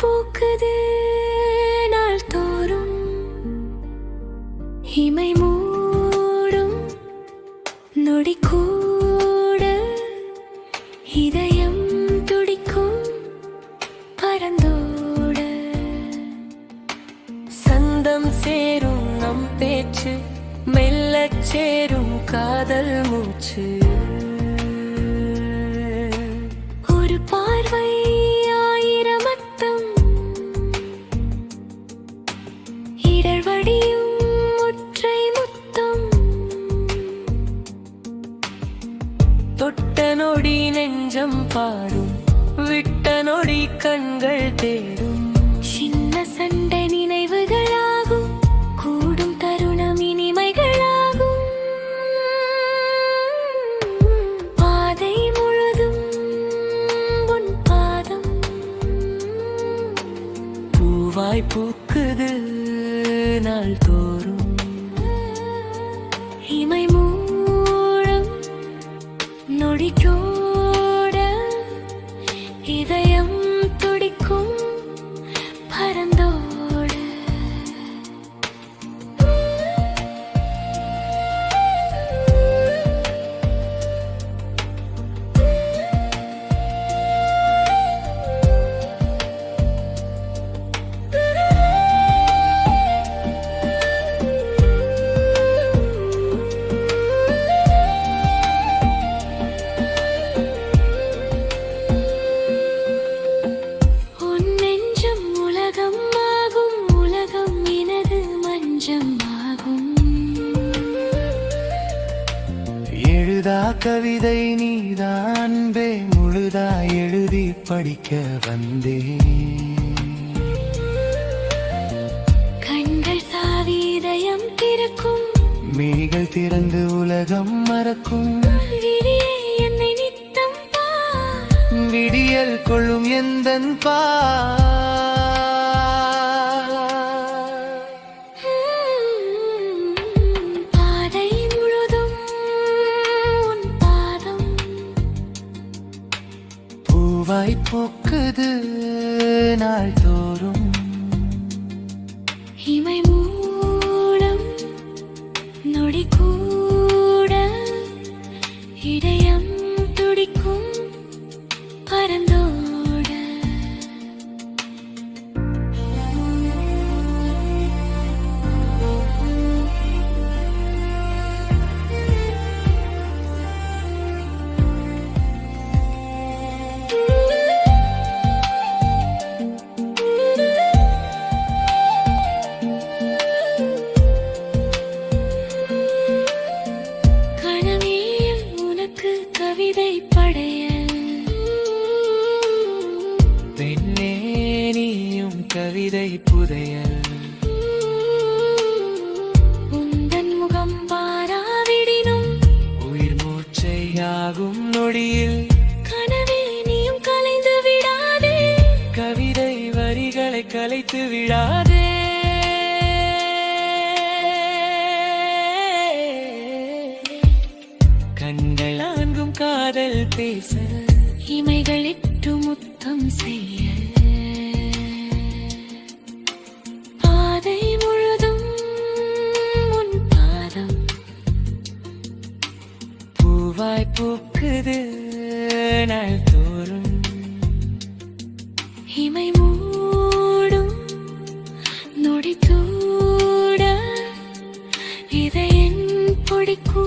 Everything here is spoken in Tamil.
பூக்குது நாள் தோறும் இமை மூடும் நொடி கூட இதயம் துடிக்கும் பரந்தோட. சந்தம் சேரும் நம் பேச்சு மெல்ல சேரும் காதல் மூச்சு. தொட்ட நொடி நெஞ்சம் பாடும் விட்ட நொடி கண்கள் தேடும் சின்ன சண்டை நினைவுகளாகும் கூடும் தருணம் இனிமைகளாகும். பாதை பூக்குது நாள் தோறும். கவிதை நீதான் பே முழுதா எழுதி படிக்க வந்தேன் கண்கள் சாவி இதயம் திறக்கும். மிழிகள் திறந்து உலகம் மறக்கும். விடியல் கொள்ளும் எந்தன் பா மழை போக்குது நாள் தோறும் இமை மூடம் நொடி கூட இதயம் துடிக்கும் பரந்தோ பெண்ணே நீயும் கவிதை புதையல். உந்தன் முகம் பாராவிடினும் உயிர் மூச்சையாகும் நொடியில் கனவே நீயும் கலைந்து விடாதே. கவிதை வரிகளை கலைத்து விடாதே. கண்கள் நான்கும் காதல் பேச இமைகள் சுத்தம் செய்ய. பாதை முழுதும் உன் பாதம். பூவாய் பூக்குது நாள் தோறும் இமை மூடும் நொடி தூட இதை என் பொடிக்கூ